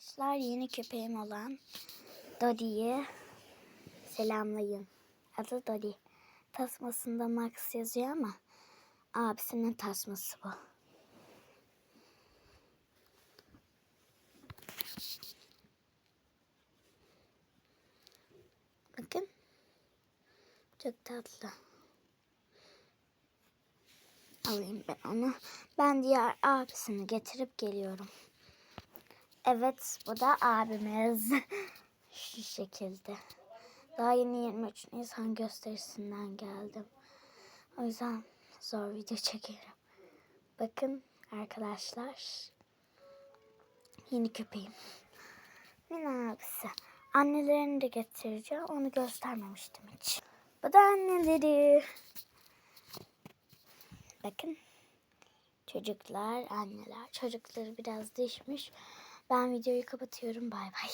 Arkadaşlar yeni köpeğim olan Dodi'yi selamlayın. Adı Dodi. Tasmasında Max yazıyor ama abisinin tasması bu. Bakın. Çok tatlı. Alayım ben onu. Ben diğer abisini getirip geliyorum. Evet bu da abimiz. Şu şekilde. Daha yeni 23 Nisan gösterisinden geldim. O yüzden zor video çekerim. Bakın arkadaşlar. Yeni köpeğim. Mina abisi. Annelerini de getireceğim. Onu göstermemiştim hiç. Bu da anneleri. Bakın. Çocuklar, anneler. Çocukları biraz düşmüş. Ben videoyu kapatıyorum. Bay bay.